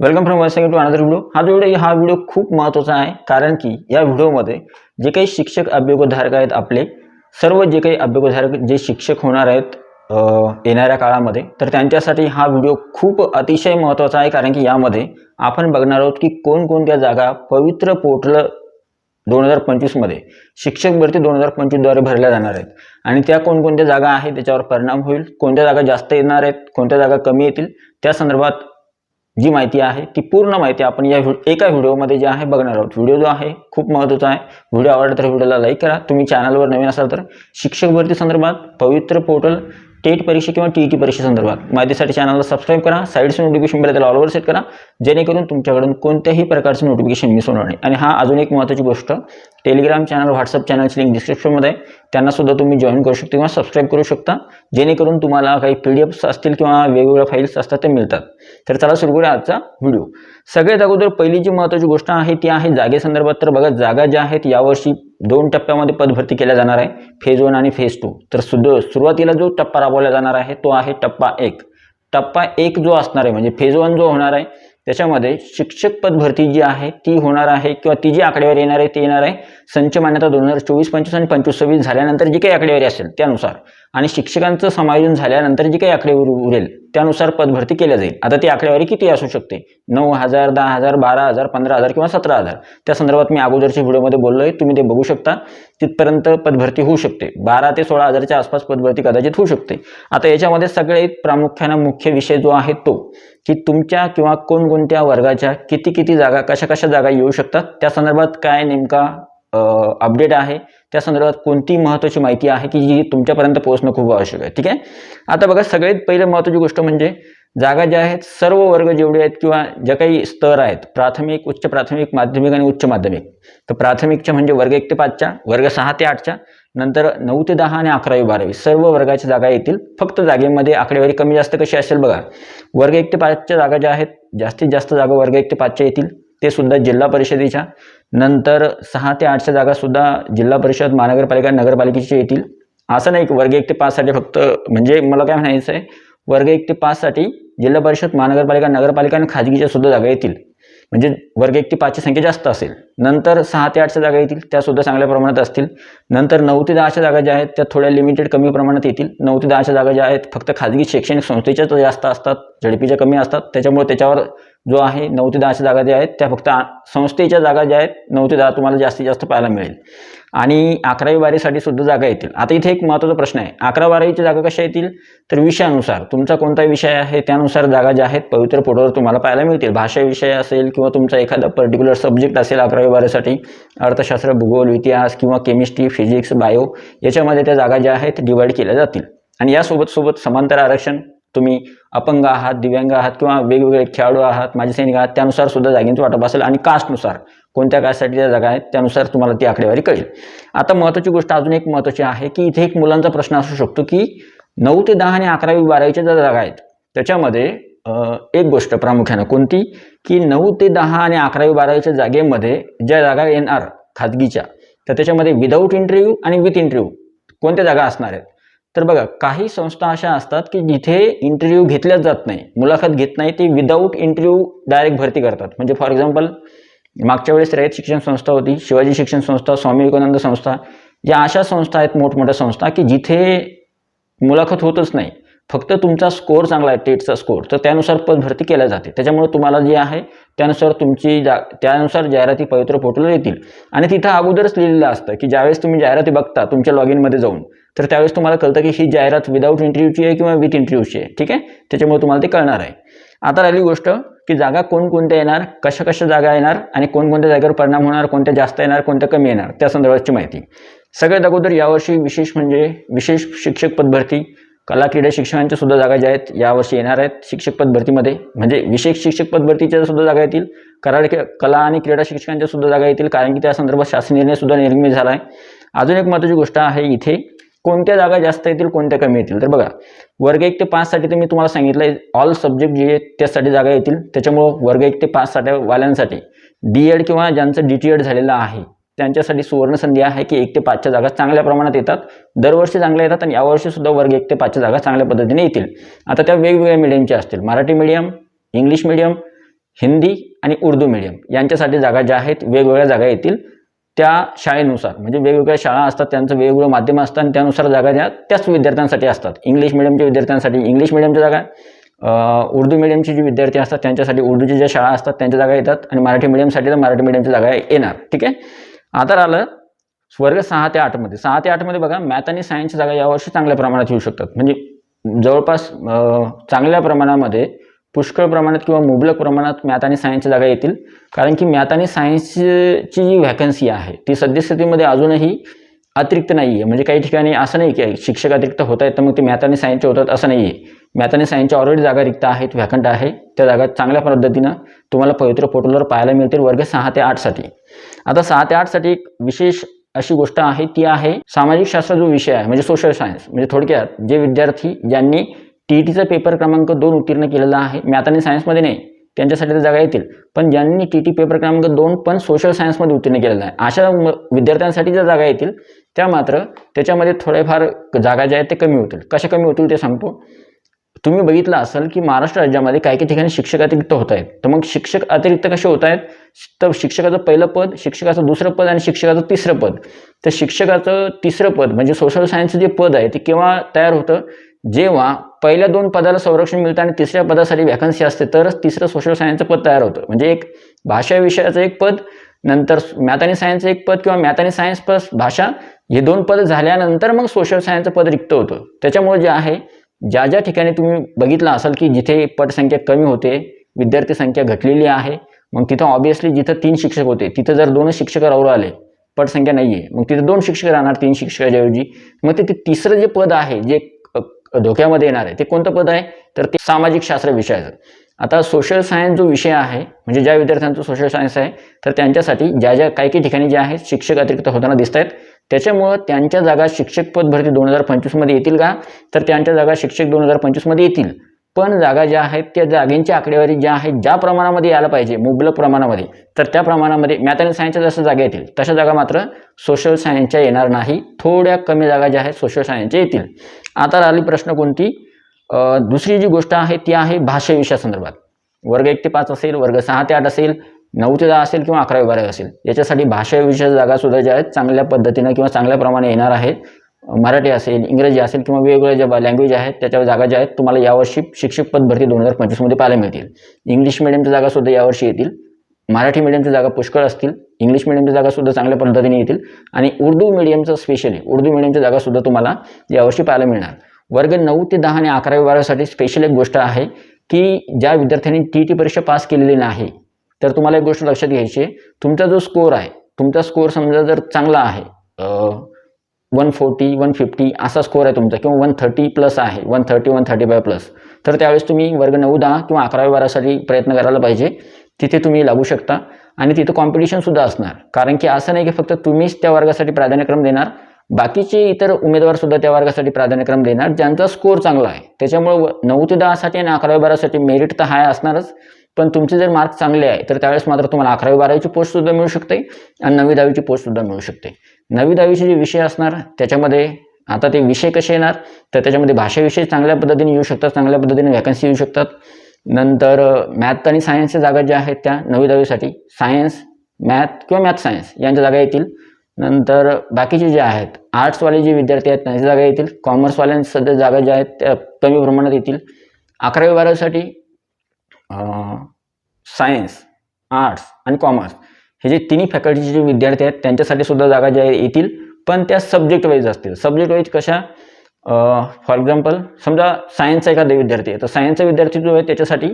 Welcome from voicing to another video हा जो video हा व्हिडिओ खूप महत्त्वाचा आहे कारण की या व्हिडिओमध्ये जे काही शिक्षक अभियोगधारक आहेत आपले सर्व जे काही अभ्यगोधारक जे शिक्षक होणार आहेत येणाऱ्या काळामध्ये तर त्यांच्यासाठी हा व्हिडिओ खूप अतिशय महत्त्वाचा आहे कारण की यामध्ये आपण बघणार आहोत की कोणकोणत्या जागा पवित्र पोर्टल दोन हजार पंचवीसमध्ये शिक्षक भरती दोन हजार पंचवीसद्वारे भरल्या जाणार आहेत. आणि त्या कोणकोणत्या जागा आहेत त्याच्यावर परिणाम होईल कोणत्या जागा जास्त येणार आहेत कोणत्या जागा कमी येतील त्या संदर्भात जी माहिती आहे ती पूर्ण माहिती आपण या एका व्हिडिओमध्ये जे आहे बघणार आहोत. व्हिडिओ जो आहे खूप महत्त्वाचा आहे. व्हिडिओ आवडला तर व्हिडिओला लाईक करा. तुम्ही चॅनलवर नवीन असाल तर शिक्षक भरती संदर्भात पवित्र पोर्टल टेट परीक्षा किंवा टी ई टी परीक्षेसंदर्भात माहितीसाठी चॅनलला सबस्क्राईब करा. साईडचं नोटिफिकेशन बेल त्याला ऑलवर सेट करा. जेणेकरून तुमच्याकडून कोणत्याही प्रकारचं नोटिफिकेशन मिस होणार नाही. आणि हा अजून एक महत्त्वाची गोष्ट टेलिग्राम चॅनल व्हॉट्सअप चॅनलची लिंक डिस्क्रिप्शनमध्ये आहे. त्यांनासुद्धा तुम्ही जॉईन करू शकता किंवा सबस्क्राईब करू शकता. जेणेकरून तुम्हाला काही पी डी एफ्स असतील किंवा वेगवेगळ्या फाईल्स असतात ते मिळतात. तर चला सुरू करूया आजचा व्हिडिओ सगळ्यात अगोदर पहिली जी महत्त्वाची गोष्ट आहे ती आहे जागेसंदर्भात. तर बघा जागा ज्या आहेत यावर्षी दोन टप्प्यामध्ये पदभरती केल्या जाणार आहे. फेज वन आणि फेज टू तर सुद सुरुवातीला जो टप्पा राबवला जाणार आहे तो आहे टप्पा एक. टप्पा एक जो असणार आहे म्हणजे फेज वन जो होणार आहे त्याच्यामध्ये शिक्षक पद भरती जी आहे ती होणार आहे किंवा ती जी आकडेवारी येणार आहे ती येणार आहे संच मान्यता दोन हजार चोवीस पंचवीस आणि पंचवीस सव्वीस झाल्यानंतर जी काही आकडेवारी असेल त्यानुसार. आणि शिक्षकांचं समायोजन झाल्यानंतर जी काही आकडेवारी उरेल त्यानुसार पदभरती केल्या जाईल. आता ती आकडेवारी किती असू शकते? नऊ हजार दहा हजार बारा हजार पंधरा हजार किंवा सतरा हजार. त्या संदर्भात मी अगोदरच्या व्हिडिओमध्ये बोललो आहे तुम्ही ते बघू शकता. तिथपर्यंत पदभरती होऊ शकते. बारा ते सोळा हजारच्या आसपास पदभरती कदाचित होऊ शकते. आता याच्यामध्ये सगळ्यात प्रामुख्यानं मुख्य विषय जो आहे तो की तुमच्या किंवा कोणकोणत्या वर्गाच्या किती किती जागा कशा कशा जागा येऊ शकतात? त्या संदर्भात काय नेमका अपडेट आहे. त्या संदर्भात कोणती महत्त्वाची माहिती आहे की जी तुमच्यापर्यंत पोहोचणं खूप आवश्यक आहे ठीक आहे? आता बघा सगळ्यात पहिलं महत्त्वाची गोष्ट म्हणजे जागा ज्या आहेत सर्व वर्ग जेवढे आहेत किंवा ज्या काही स्तर आहेत प्राथमिक उच्च प्राथमिक माध्यमिक आणि उच्च माध्यमिक. तर प्राथमिकच्या म्हणजे वर्ग एक ते पाचच्या वर्ग सहा ते आठच्या नंतर नऊ ते दहा आणि अकरावी बारावी सर्व वर्गाच्या जागा येतील. फक्त जागेमध्ये आकडेवारी कमी जास्त कशी असेल बघा. वर्ग एक ते पाचच्या जागा ज्या आहेत जास्तीत जास्त जागा वर्ग एक ते पाचच्या येतील. ते सुद्धा जिल्हा परिषदेच्या. नंतर सहा ते आठच्या जागासुद्धा जिल्हा परिषद महानगरपालिका नगरपालिकेची येतील. असं नाही की वर्ग एक ते पाचसाठी फक्त म्हणजे मला काय म्हणायचं आहे वर्ग एक ते पाचसाठी जिल्हा परिषद महानगरपालिका नगरपालिका आणि खाजगीच्या सुद्धा जागा येतील. म्हणजे वर्ग एक ते पाचची संख्या जास्त असेल नंतर सहा ते आठच्या जागा येतील त्या सुद्धा चांगल्या प्रमाणात असतील नंतर नऊ ते दहाच्या जागा ज्या आहेत त्या थोड्या लिमिटेड कमी प्रमाणात येतील नऊ ते दहाच्या जागा ज्या आहेत फक्त खाजगी शैक्षणिक संस्थेच्या जास्त असतात झडपीच्या कमी असतात त्याच्यामुळे त्याच्यावर जो आहे नऊ ते दहाच्या जागा ज्या आहेत त्या फक्त संस्थेच्या जागा ज्या आहेत नऊ ते दहा तुम्हाला जास्तीत जास्त पाहायला मिळेल. आणि अकरावी बारावीसाठी सुद्धा जागा येतील. आता इथे एक महत्त्वाचा प्रश्न आहे. अकरा बारावीच्या जागा कशा येतील? तर विषयानुसार. तुमचा कोणता विषय आहे? त्यानुसार जागा ज्या आहेत पवित्र पोर्टलवर तुम्हाला पाहायला मिळतील. भाषा विषय असेल किंवा तुमचा एखादा पर्टिक्युलर सब्जेक्ट असेल अकरावी बारावीसाठी अर्थशास्त्र भूगोल इतिहास किंवा केमिस्ट्री फिजिक्स बायो याच्यामध्ये त्या जागा ज्या आहेत डिवाईड केल्या जातील. आणि यासोबत सोबत समांतर आरक्षण तुम्ही अपंग आहात दिव्यांग आहात किंवा वेगवेगळे खेळाडू आहात माजी सैनिक आहात त्यानुसार सुद्धा जागेंचं वाटप असेल. आणि कास्टनुसार कोणत्या कास्टसाठी त्या जागा आहेत त्यानुसार तुम्हाला ती आकडेवारी कळेल. आता महत्त्वाची गोष्ट अजून एक महत्त्वाची आहे की इथे एक मुलांचा प्रश्न असू शकतो की नऊ ते दहा आणि अकरावी बारावीच्या ज्या जागा आहेत त्याच्यामध्ये एक गोष्ट प्रामुख्यानं कोणती? की नऊ ते दहा आणि अकरावी बारावीच्या जागेमध्ये ज्या जागा येणार खाजगीच्या तर त्याच्यामध्ये विदाऊट इंटरव्ह्यू आणि विथ इंटरव्ह्यू कोणत्या जागा असणार आहेत? तर बघा काही संस्था अशा असतात की जिथे इंटरव्ह्यू घेतल्याच जात नाही. मुलाखत घेत नाही ते विदाऊट इंटरव्ह्यू डायरेक्ट भरती करतात. म्हणजे फॉर एक्झाम्पल मागच्या वेळेस रयत शिक्षण संस्था होती शिवाजी शिक्षण संस्था स्वामी विवेकानंद संस्था या अशा संस्था आहेत मोठमोठ्या संस्था की जिथे मुलाखत होतच नाही. फक्त तुमचा स्कोअर चांगला आहे टेटचा स्कोअर तर त्यानुसार पद भरती केल्या जाते. त्याच्यामुळे तुम्हाला जे आहे त्यानुसार तुमची जा त्यानुसार जाहिराती पवित्र पोर्टलवर येतील. आणि तिथं अगोदरच लिहिलेलं असतं की ज्यावेळेस तुम्ही जाहिराती बघता तुमच्या लॉग इनमध्ये जाऊन तर त्यावेळेस तुम्हाला कळतं की ही जाहिरात विदाऊट इंटरव्ह्यूची आहे किंवा विथ इंटरव्ह्यूची आहे. ठीक आहे? त्याच्यामुळे तुम्हाला ते कळणार आहे. आता राहिली गोष्ट की जागा कोणकोणत्या येणार कशा कशा जागा येणार आणि कोणकोणत्या जागेवर परिणाम होणार कोणत्या जास्त येणार कोणत्या कमी येणार त्या संदर्भातची माहिती. सगळ्यात अगोदर यावर्षी विशेष म्हणजे विशेष शिक्षक पदभरती कला क्रीडा शिक्षकांच्या सुद्धा जागा ज्या आहेत यावर्षी येणार आहेत शिक्षक पदभरतीमध्ये म्हणजे विशेष शिक्षक पदभरतीच्या सुद्धा जागा येतील कराड कला आणि क्रीडा शिक्षकांच्या सुद्धा जागा येतील कारण की त्या संदर्भात शासन निर्णय सुद्धा निर्मित झाला आहे अजून एक महत्त्वाची गोष्ट आहे इथे कोणत्या जागा जास्त येतील कोणत्या कमी येतील? तर बघा वर्ग एक ते पाचसाठी तर मी तुम्हाला सांगितलं आहे ऑल सब्जेक्ट जे आहेत त्यासाठी जागा येतील. त्याच्यामुळं वर्ग एक ते पाचसाठी वाल्यांसाठी डी एड किंवा ज्यांचं डी टी एड झालेलं आहे त्यांच्यासाठी सुवर्णसंधी आहे की एक ते पाचच्या जागा चांगल्या प्रमाणात येतात. दरवर्षी चांगल्या येतात आणि यावर्षी सुद्धा वर्ग एक ते पाचच्या जागा चांगल्या पद्धतीने येतील. आता त्या वेगवेगळ्या मीडियमच्या असतील Marathi medium English medium Hindi आणि उर्दू मीडियम यांच्यासाठी जागा ज्या आहेत वेगवेगळ्या जागा येतील. त्या शाळेनुसार म्हणजे वेगवेगळ्या शाळा असतात त्यांचं वेगवेगळं माध्यम असतं आणि त्यानुसार जागा त्या त्याच विद्यार्थ्यांसाठी असतात. इंग्लिश मिडियमच्या विद्यार्थ्यांसाठी इंग्लिश मिडियमच्या जागा उर्दू मिडियमचे जे विद्यार्थी असतात त्यांच्यासाठी उर्दूच्या ज्या शाळा असतात त्यांच्या जागा येतात आणि मराठी मिडियमसाठी तर मराठी मिडियमच्या जागा येणार ठीक आहे? आता राहिलं वर्ग सहा ते आठमध्ये सहा ते आठमध्ये बघा मॅथ आणि सायन्सच्या जागा यावर्षी चांगल्या प्रमाणात येऊ शकतात. म्हणजे जवळपास चांगल्या प्रमाणामध्ये पुष्कळ प्रमाणात किंवा मुबलक प्रमाणात मॅथ आणि सायन्सच्या जागा येतील. कारण की मॅथ आणि सायन्सची जी व्हॅकन्सी आहे ती सद्यस्थितीमध्ये अजूनही अतिरिक्त नाही आहे म्हणजे काही ठिकाणी असं नाही की शिक्षक अतिरिक्त होत आहेत तर मग ते मॅथ आणि सायन्सचे होतात असं नाही आहे मॅथ आणि सायन्सच्या ऑलरेडी जागा रिक्त आहेत व्हॅकंट आहे. त्या जागा चांगल्या पद्धतीनं तुम्हाला पवित्र पोर्टलवर पाहायला मिळतील वर्ग सहा ते आठसाठी आता सहा ते आठसाठी एक विशेष अशी गोष्ट आहे ती आहे सामाजिक शास्त्र जो विषय आहे म्हणजे सोशल सायन्स म्हणजे थोडक्यात जे विद्यार्थी ज्यांनी टी ई टीचा पेपर क्रमांक दोन उत्तीर्ण केलेला आहे. मॅथ आणि सायन्समध्ये नाही त्यांच्यासाठी तर जागा येतील. पण ज्यांनी टी टी पेपर क्रमांक दोन पण सोशल सायन्समध्ये उत्तीर्ण केलेला आहे. अशा म- विद्यार्थ्यांसाठी ज्या जागा येतील त्या मात्र त्याच्यामध्ये थोडेफार जागा ज्या आहेत ते कमी होतील. कशा कमी होतील ते सांगतो. तुम्ही बघितलं असेल की महाराष्ट्र राज्यामध्ये काही काही ठिकाणी शिक्षक अतिरिक्त होत आहेत. तर मग शिक्षक अतिरिक्त कसे होत आहेत? तर शिक्षकाचं पहिलं पद शिक्षकाचं दुसरं पद आणि शिक्षकाचं तिसरं पद. तर शिक्षकाचं तिसरं पद म्हणजे सोशल सायन्सचं जे पद आहे ते केव्हा तयार होतं? जेव्हा पहिल्या दोन पदाला संरक्षण मिळतं आणि तिसऱ्या पदासाठी व्हॅकन्सी असते तरच तिसरं सोशल सायन्सचं पद तयार होतं. म्हणजे एक भाषा विषयाचं एक पद नंतर मॅथ आणि सायन्सचं एक पद किंवा मॅथ आणि सायन्स प्लस भाषा हे दोन पद झाल्यानंतर मग सोशल सायन्सचं पद रिक्त होतं. त्याच्यामुळे जे आहे ज्या ज्या ठिकाणी तुम्ही बघितलं असाल की जिथे पटसंख्या कमी होते विद्यार्थी संख्या घटलेली आहे मग तिथं ऑब्विसली जिथं तीन शिक्षक होते तिथं जर दोनच शिक्षक राहू आले पटसंख्या नाही आहे मग तिथं दोन शिक्षक राहणार तीन शिक्षकाच्याऐवजी मग ते तिसरं जे पद आहे जे धोक्यामध्ये येणार आहे. ते कोणतं पद आहे? तर ते सामाजिक शास्त्र विषयाचं. आता सोशल सायन्स जो विषय आहे म्हणजे ज्या विद्यार्थ्यांचं सोशल सायन्स आहे तर त्यांच्यासाठी ज्या ज्या काही काही ठिकाणी ज्या आहेत शिक्षक अतिरिक्त होताना दिसत आहेत त्याच्यामुळं त्यांच्या जागा शिक्षक पद भरती दोन हजार पंचवीसमध्ये येतील का? तर त्यांच्या जागा शिक्षक दोन हजार पंचवीसमध्ये येतील. पण जागा ज्या आहेत त्या जागेंची आकडेवारी ज्या आहेत ज्या प्रमाणामध्ये यायला पाहिजे मुबलक प्रमाणामध्ये तर त्या प्रमाणामध्ये मॅथ आणि सायन्सच्या जसं जागा येतील तशा जागा मात्र सोशल सायन्सच्या येणार नाही. थोड्या कमी जागा ज्या आहेत सोशल सायन्सच्या येतील. आता राहिली प्रश्न कोणती? दुसरी जी गोष्ट आहे ती आहे भाषा संदर्भात. वर्ग एक ते पाच असेल वर्ग सहा ते आठ असेल नऊ ते दहा असेल किंवा अकरावी बारावी असेल. याच्यासाठी भाषा विषय जागा सुद्धा ज्या आहेत चांगल्या पद्धतीनं किंवा चांगल्या प्रमाणे येणार आहेत. मराठी असेल इंग्रजी असेल किंवा वेगवेगळ्या ज्या लँग्वेज आहेत त्याच्या जागा ज्या आहेत तुम्हाला यावर्षी शिक्षक पद भरती दोन हजार पंचवीसमध्ये पाहायला मिळतील. इंग्लिश मिडियमच्या जागा सुद्धा यावर्षी येतील. मराठी मिडियमच्या जागा पुष्कळ असतील. इंग्लिश मिडियमच्या जागा सुद्धा चांगल्या पद्धतीने येतील. आणि उर्दू मिडियमचं स्पेशली उर्दू मिडियमच्या जागा सुद्धा तुम्हाला यावर्षी पाहायला मिळणार. वर्ग नऊ ते दहा आणि अकरावी बारावीसाठी स्पेशल एक गोष्ट आहे की ज्या विद्यार्थ्यांनी टी टी परीक्षा पास केलेली नाही तर तुम्हाला एक गोष्ट लक्षात घ्यायची आहे. तुमचा जो स्कोअर आहे तुमचा स्कोअर समजा जर चांगला आहे वन फोर्टी वन फिफ्टी असा स्कोर आहे तुमचा किंवा वन थर्टी प्लस आहे. One thirty one thirty five plus तर त्यावेळेस तुम्ही वर्ग नऊ दहा किंवा अकरावी बारासाठी प्रयत्न करायला पाहिजे. तिथे तुम्ही लागू शकता. आणि तिथं कॉम्पिटिशनसुद्धा असणार. कारण की असं नाही की फक्त तुम्हीच त्या वर्गासाठी प्राधान्यक्रम देणार. बाकीचे इतर उमेदवारसुद्धा त्या वर्गासाठी प्राधान्यक्रम देणार. ज्यांचा स्कोर चांगला आहे. त्याच्यामुळं नऊ ते दहासाठी आणि अकरावी बारासाठी मेरिट तर हाय असणारच. पण तुमचे जर मार्क चांगले आहे तर त्यावेळेस मात्र तुम्हाला अकरावी बारावीची पोस्टसुद्धा मिळू शकते आणि नववी दहावीची पोस्टसुद्धा मिळू शकते. नवी दहावीचे जे विषय असणार त्याच्यामध्ये आता ते विषय कसे येणार तर त्याच्यामध्ये भाषाविषय चांगल्या पद्धतीने येऊ शकतात चांगल्या पद्धतीने वॅकन्सी येऊ शकतात. नंतर मॅथ आणि सायन्सच्या जागा ज्या आहेत त्या नवी दहावीसाठी सायन्स मॅथ किंवा मॅथ सायन्स यांच्या जागा येतील. नंतर बाकीचे जे आहेत आर्ट्सवाले जे विद्यार्थी आहेत त्यांच्या जागा येतील. कॉमर्सवाल्यांच्या सध्या जागा ज्या आहेत त्या कमी प्रमाणात येतील. अकरावी बारावीसाठी सायन्स आर्ट्स आणि कॉमर्स हे जे तिन्ही फॅकल्टीचे जे विद्यार्थी आहेत त्यांच्यासाठी सुद्धा जागा ज्या येतील पण त्या सब्जेक्ट वाईज असतील. सब्जेक्ट वाईज कशा? फॉर एक्झाम्पल समजा सायन्सचा एखादा विद्यार्थी आहे तर सायन्सचा विद्यार्थी जो आहे त्याच्यासाठी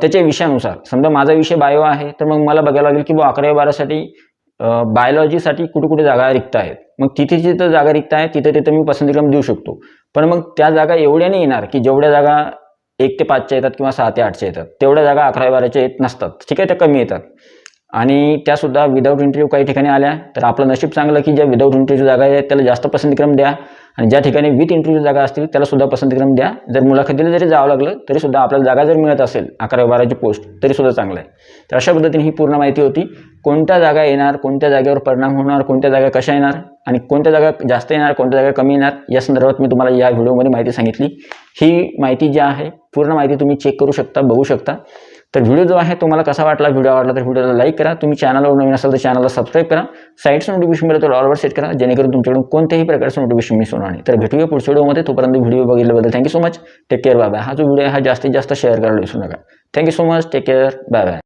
त्याच्या विषयानुसार समजा माझा विषय बायो आहे तर मग मला बघायला लागेल की बुवा अकरावी बारासाठी बायोलॉजीसाठी कुठे कुठे जागा रिक्त आहेत. मग तिथे जिथं जागा रिक्त आहे तिथे तिथं मी पसंतीक्रम देऊ शकतो. पण मग त्या जागा एवढ्या नाही येणार की जेवढ्या जागा एक ते पाचच्या येतात किंवा सहा ते आठच्या येतात. तेवढ्या जागा अकरावी बाराच्या येत नसतात. ठीक आहे त्या कमी येतात. आणि त्यासुद्धा विदाऊट इंटरव्ह्यू काही ठिकाणी आल्या तर आपलं नशीब चांगलं की ज्या विदाऊट इंटरव्ह्यू जागा आहेत त्याला जास्त पसंतीक्रम द्या. आणि ज्या ठिकाणी विथ इंटरव्ह्यू जागा असतील त्यालासुद्धा पसंतीक्रम द्या. जर मुलाखतीला जरी जावं लागलं तरीसुद्धा आपल्याला जागा जर मिळत असेल अकरावी बाराची पोस्ट तरीसुद्धा चांगलं आहे. तर अशा पद्धतीने ही पूर्ण माहिती होती. कोणत्या जागा येणार कोणत्या जागेवर परिणाम होणार कोणत्या जागा कशा येणार आणि कोणत्या जागा जास्त येणार कोणत्या जागा कमी येणार या संदर्भात मी तुम्हाला या व्हिडिओमध्ये माहिती सांगितली. ही माहिती जी आहे पूर्ण माहिती तुम्ही चेक करू शकता बघू शकता. तर व्हिडिओ जो आहे तुम्हाला कसा वाटला व्हिडिओ आवडला तर व्हिडिओला लाईक करा. तुम्ही चॅनलवर नवीन असाल तर चॅनलला सबस्क्राईब करा. साईडचं नोटिफिकेशन मिळेल तर ऑलवर सेट करा जेणेकरून तुमच्याकडून कोणत्याही प्रकारचं नोटिफिकेशन मिस होणार नाही. तर भेटूया पुढच्या व्हिडिओमध्ये तोपर्यंत video बघितल्याबद्दल thank you so much take care bye bye हा जो व्हिडिओ आहे हा जास्तीत जास्त शेअर करायला विसरू नका. Thank you so much take care bye bye